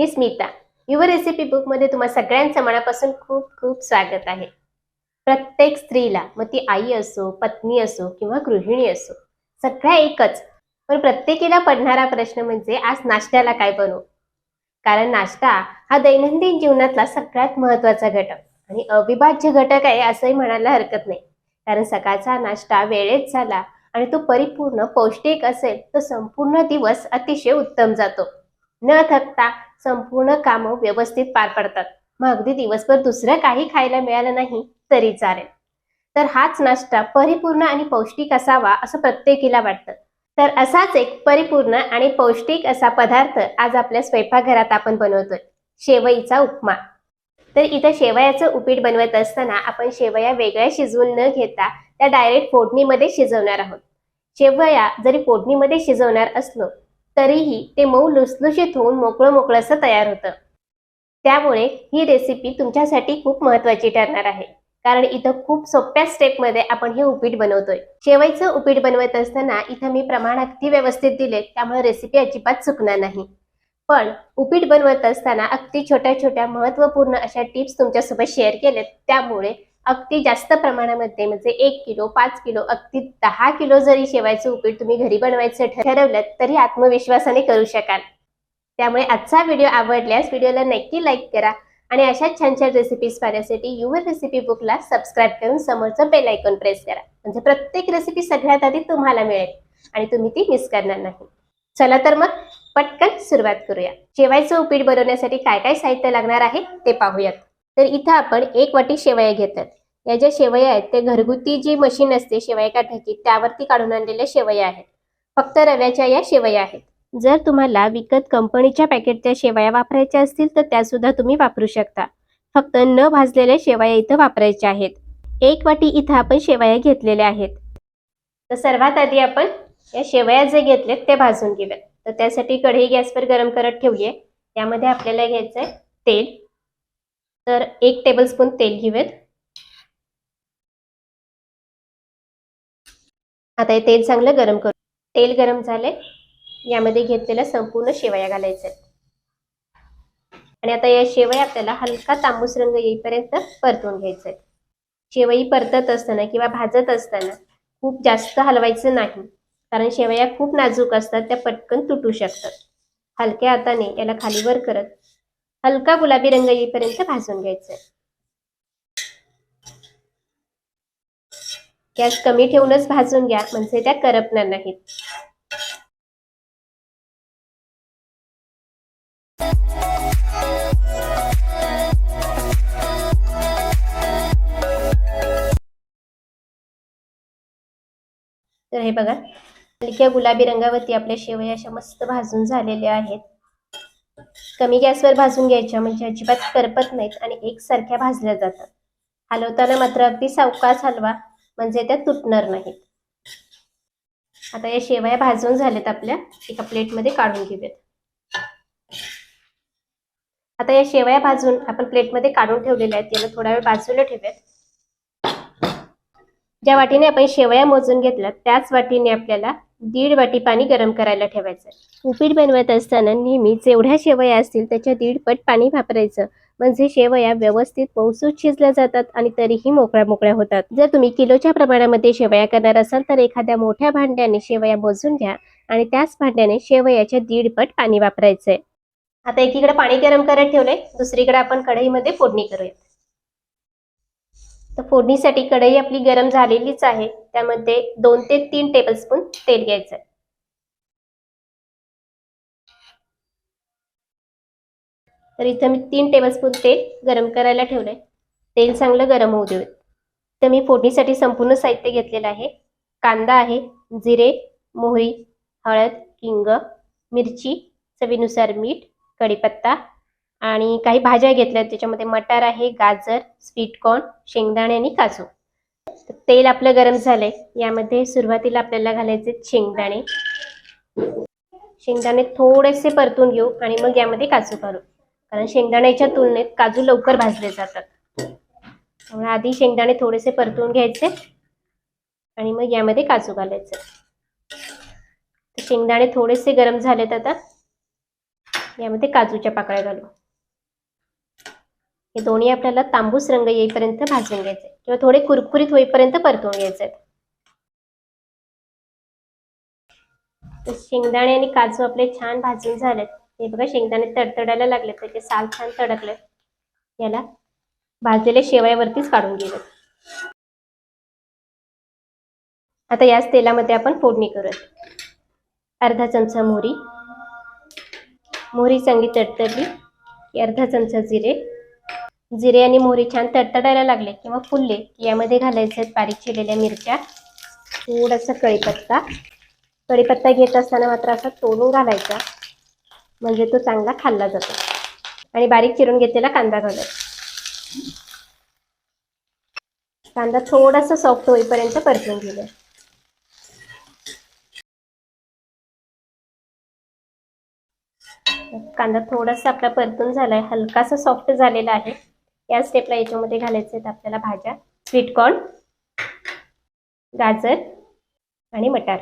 Me Smita. Your recipe बुकमध्ये तुम्हा सगळ्यांचं मनापासून खूप खूप स्वागत आहे. प्रत्येक स्त्रीला मग ती आई असो पत्नी असो किंवा गृहिणी असो सगळ्या एकच. पण प्रत्येकीला पडणारा प्रश्न म्हणजे आज नाश्त्याला काय बनवू? कारण नाश्ता हा दैनंदिन जीवनातला सगळ्यात महत्त्वाचा घटक आणि अविभाज्य घटक आहे असंही म्हणायला हरकत नाही. कारण सकाळचा नाश्ता वेळेत झाला आणि तो परिपूर्ण पौष्टिक असेल तर संपूर्ण दिवस अतिशय उत्तम जातो. न थकता संपूर्ण कामं व्यवस्थित पार पडतात. मग अगदी दिवसभर दुसरं काही खायला मिळालं नाही तरी चालेल. तर हाच नाश्ता परिपूर्ण आणि पौष्टिक असावा असं प्रत्येकीला वाटतं. तर असाच एक परिपूर्ण आणि पौष्टिक असा पदार्थ आज आपल्या स्वयंपाकघरात आपण बनवतोय. शेवईचा उपमा. तर इथं शेवयाचं उपीट बनवत असताना आपण शेवया वेगळ्या शिजवून न घेता त्या डायरेक्ट फोडणीमध्ये शिजवणार आहोत. शेवया जरी फोडणीमध्ये शिजवणार असलो तरीही ते मऊ लुसलुशीत होऊन मोकळं मोकळं असं तयार होतं. त्यामुळे ही रेसिपी तुमच्यासाठी खूप महत्वाची ठरणार आहे. कारण इथं खूप सोप्या स्टेपमध्ये आपण हे उपीट बनवतोय. शेवईचं उपीट बनवत असताना इथं मी प्रमाण अगदी व्यवस्थित दिले त्यामुळे रेसिपी अजिबात चुकणार नाही. पण उपीट बनवत असताना अगदी छोट्या छोट्या महत्त्वपूर्ण अशा टिप्स तुमच्यासोबत शेअर केलेत त्यामुळे अगदी जास्त प्रमाणामध्ये म्हणजे एक किलो पाच किलो अगदी दहा किलो जरी शेवायचं उपीट तुम्ही घरी बनवायचं ठरवलं तरी आत्मविश्वासाने करू शकाल. त्यामुळे आजचा व्हिडिओ आवडल्यास व्हिडिओला नक्की लाईक करा आणि अशा छान छान रेसिपीज पाहण्यासाठी युवर रेसिपी बुकला सबस्क्राईब करून समोरचं बेल आयकॉन प्रेस करा. म्हणजे प्रत्येक रेसिपी सगळ्यात आधी तुम्हाला मिळेल आणि तुम्ही ती मिस करणार नाही. चला तर मग पटकन सुरुवात करूया. शेवायचं उपीट बनवण्यासाठी काय काय साहित्य लागणार आहे ते पाहूयात. तर इथं आपण एक वाटी शेवया घेतात. या ज्या शेवया आहेत ते घरगुती जी मशीन असते शेवया काठाची त्यावरती काढून आणलेल्या शेवया आहेत. फक्त रव्याच्या या शेवया आहेत. जर तुम्हाला विकत कंपनीच्या पॅकेटच्या शेवया वापरायच्या असतील तर त्या सुद्धा तुम्ही वापरू शकता. फक्त न भाजलेल्या शेवया इथं वापरायच्या आहेत. एक वाटी इथं आपण शेवया घेतलेल्या आहेत. तर सर्वात आधी आपण या शेवया जे घेतलेत ते भाजून घेऊयात. तर त्यासाठी कढई गॅसवर गरम करत ठेवूया. त्यामध्ये आपल्याला घ्यायचं आहे तेल. तर एक टेबलस्पून तेल घेऊयात. आता हे तेल चांगलं गरम करू. तेल गरम झाले यामध्ये घेतलेल्या संपूर्ण शेवया घालायच्या आहेत आणि आता या शेवया आपल्याला हलका तांबूस रंग येईपर्यंत परतून घ्यायचा आहे शेवई परतत असताना किंवा भाजत असताना खूप जास्त हलवायचं नाही. कारण शेवया खूप नाजूक असतात त्या पटकन तुटू शकतात. हलक्या हाताने याला खालीवर करत हलका गुलाबी रंग येईपर्यंत भाजून घ्यायचं. गॅस कमी ठेवूनच भाजून घ्या म्हणजे त्या करपणार नाहीत. तर हे बघा हलक्या गुलाबी रंगावरती आपल्या शेवया अशा मस्त भाजून झालेल्या आहेत. कमी गॅसवर भाजून घ्यायच्या म्हणजे अजिबात करपत नाहीत आणि एकसारख्या भाजल्या जातात. हलवताना मात्र अगदी सावकाश हलवा म्हणजे त्या तुटणार नाहीत. आता या शेवया भाजून झाल्यात आपल्या. एका प्लेटमध्ये काढून घेऊयात. आता या शेवया भाजून आपण प्लेटमध्ये काढून ठेवलेल्या आहेत. याला थोडा वेळ बाजूला ठेवूयात. ज्या वाटीने आपण शेवया मोजून घेतल्या त्याच वाटीने आपल्याला दीड वाटी पाणी गरम करायला ठेवायचं उपीट बनवत असताना नेहमी जेवढ्या शेवया असतील त्याच्या दीडपट पाणी वापरायचं. म्हणजे शेवया व्यवस्थित मौसूद शिजल्या जातात आणि तरीही मोकळ्या मोकळ्या होतात. जर तुम्ही किलोच्या प्रमाणामध्ये शेवया करणार असाल तर एखाद्या मोठ्या भांड्याने शेवया मोजून घ्या आणि त्याच भांड्याने शेवयाच्या दीडपट पाणी वापरायचंय. आता एकीकडे पाणी गरम करत ठेवलंय दुसरीकडे आपण कढईमध्ये फोडणी करूया तर फोडणीसाठी कढई आपली गरम झालेलीच आहे. त्यामध्ये दोन ते तीन टेबलस्पून तेल घ्यायचं आहे. तर इथं मी तीन टेबलस्पून तेल गरम करायला ठेवलंय. तेल चांगलं गरम होऊ देऊ तर मी फोडणीसाठी संपूर्ण साहित्य घेतलेलं आहे. कांदा आहे जिरे मोहरी हळद हिंग मिरची चवीनुसार मीठ कढीपत्ता आणि काही भाज्या घेतल्या त्याच्यामध्ये मटार आहे गाजर स्वीटकॉर्न शेंगदाणे आणि काजू. तेल आपलं गरम झालंय. यामध्ये सुरुवातीला आपल्याला घालायचे शेंगदाणे. शेंगदाणे थोडेसे परतून घेऊ आणि मग यामध्ये काजू घालू. कारण शेंगदाण्याच्या तुलनेत काजू लवकर भाजले जातात. त्यामुळे आधी शेंगदाणे थोडेसे परतून घ्यायचे आणि मग यामध्ये काजू घालायचे. शेंगदाणे थोडेसे गरम झालेत आता. यामध्ये काजूच्या पाकळ्या घालू. हे दोन्ही आपल्याला तांबूस रंग येईपर्यंत भाजून घ्यायचे. किंवा थोडे कुरकुरीत होईपर्यंत परतून घ्यायचे. शेंगदाणे आणि काजू आपले छान भाजून झालेत. हे बघा शेंगदाणे तडतडायला लागले त्याचे साल छान तडकले याला भाजलेल्या शेवयावरतीच काढून गेले आता याच तेलामध्ये आपण फोडणी करूयात. अर्धा चमचा मोहरी. मोहरी चांगली तडतडली. अर्धा चमचा जिरे. जिरे आणि मोहरी छान तडतडायला लागले किंवा फुलले की यामध्ये घालायचे आहेत बारीक चिरलेल्या मिरच्या थोडासा कढीपत्ता कढीपत्ता घेत असताना मात्र असा तोडून घालायचा म्हणजे तो चांगला खाल्ला जातो. आणि बारीक चिरून घेतलेला कांदा घालायचा. कांदा थोडासा सॉफ्ट होईपर्यंत परतून घेऊया. कांदा थोडासा आपला परतून झालाय हलकासा सॉफ्ट झालेला आहे. या स्टेपला याच्यामध्ये घालायचे आहेत आपल्याला भाज्या. स्वीट कॉर्न गाजर आणि मटार.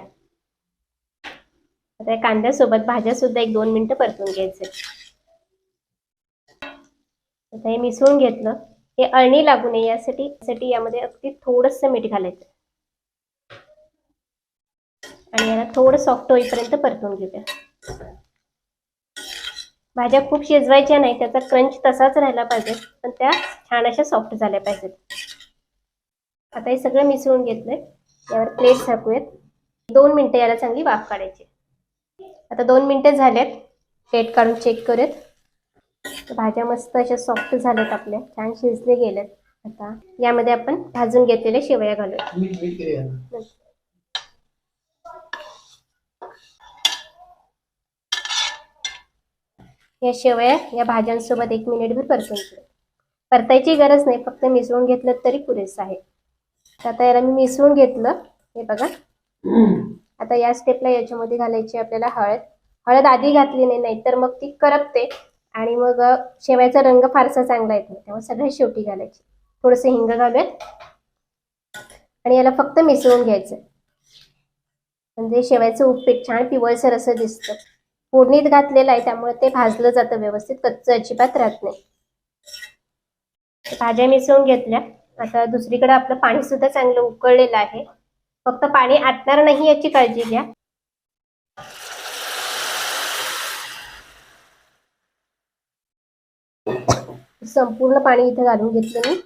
आता या कांद्यासोबत भाज्या सुद्धा एक दोन मिनिटं परतून घ्यायचे आता हे मिसळून घेतलं. हे अळणी लागू नये यासाठी साठी यामध्ये अगदी थोडस मीठ घालायचं. आणि याला थोडं सॉफ्ट होईपर्यंत परतून घेऊया. भाज्या खूप शिजवायच्या नाही त्याचा क्रंच तसाच राहिला पाहिजे पण त्या छान अशा सॉफ्ट झाल्या पाहिजेत. आता हे सगळं मिसळून घेतलंय. यावर प्लेट झाकूयात दोन मिनिटं याला चांगली वाफ काढायची. आता दोन मिनिटं झाल्यात प्लेट काढून चेक करूयात. भाज्या मस्त अशा सॉफ्ट झाल्यात आपल्या. छान शिजले गेल्यात आता यामध्ये आपण भाजून घेतलेल्या शेवया घालूया मीठ मीठ केले ना या शेवया या भाज्यांसोबत एक मिनिटभर परतून घेऊ परतायची गरज नाही फक्त मिसळून घेतलं तरी पुरेसं आहे. तर आता याला मी मिसळून घेतलं. हे बघा. आता या स्टेपला याच्यामध्ये घालायची आपल्याला हळद. हळद आधी घातली नाही नाहीतर मग ती करपते. आणि मग शेवयाचा रंग फारसा चांगला येत नाही. त्यामुळे सगळ्यात शेवटी घालायची. थोडंसं हिंग घालूयात. आणि याला फक्त मिसळून घ्यायचं म्हणजे शेवयाचं उपीट छान पिवळसर असं दिसतं. फोडणीत घातलेलं आहे त्यामुळे ते भाजलं जातं व्यवस्थित कच्चं अजिबात राहत नाही. भाज्या मिसळून घेतल्या. आता दुसरीकडे आपलं पाणी सुद्धा चांगलं उकळलेलं आहे. फक्त पाणी आटणार नाही याची काळजी घ्या. संपूर्ण पाणी इथं घालून घेतलं मी.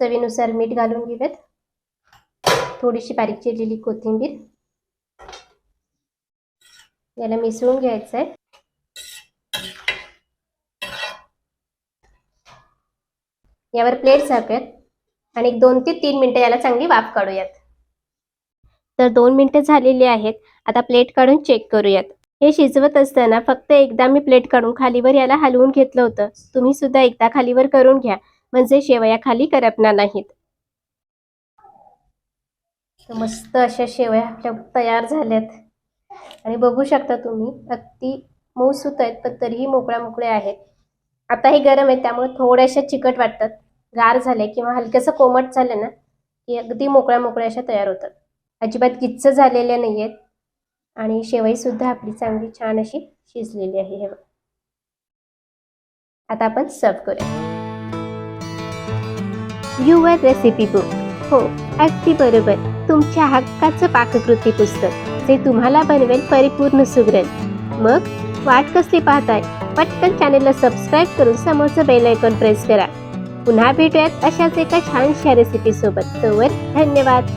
चवीनुसार मीठ घालून घेऊयात. थोडीशी बारीक चिरलेली कोथिंबीर. याला मिसळून घ्यायचं आहे यावर प्लेट झाकूयात आणि दोन ते तीन मिनिटं याला चांगली वाफ काढूयात. तर दोन मिनिटं झालेली आहेत. आता प्लेट काढून चेक करूयात. हे शिजवत असताना फक्त एकदा मी प्लेट काढून खालीवर याला हलवून घेतलं होतं. तुम्ही सुद्धा एकदा खालीवर करून घ्या. म्हणजे शेवया खाली करपणार नाहीत. तर मस्त अशा शेवया आपल्या तयार झाल्यात. आणि बघू शकता तुम्ही अगदी मऊ सुत आहेत पण तरीही मोकळ्या मोकळ्या आहेत. आता हे गरम आहे त्यामुळे थोड्याशा चिकट वाटतात. गार झाले किंवा हलकंसं कोमट झालं ना की अगदी मोकळ्या मोकळ्या अशा तयार होतात. अजिबात गिच्च झालेल्या नाही आहेत आणि शेवई सुद्धा आपली चांगली छान अशी शिजलेली आहे हे आता आपण सर्व करूया. युवर रेसिपी बुक हो अगदी बरोबर. तुमच्या हक्काचं पाककृती पुस्तक. असे तुम्हाला बनवेल परिपूर्ण सुगरण मग वाट कसली पाहताय? पटकन चॅनेलला सबस्क्राईब करून समोरचं बेल आयकॉन प्रेस करा. पुन्हा भेटूयात अशाच एका छानशा रेसिपी सोबत. तोवर धन्यवाद.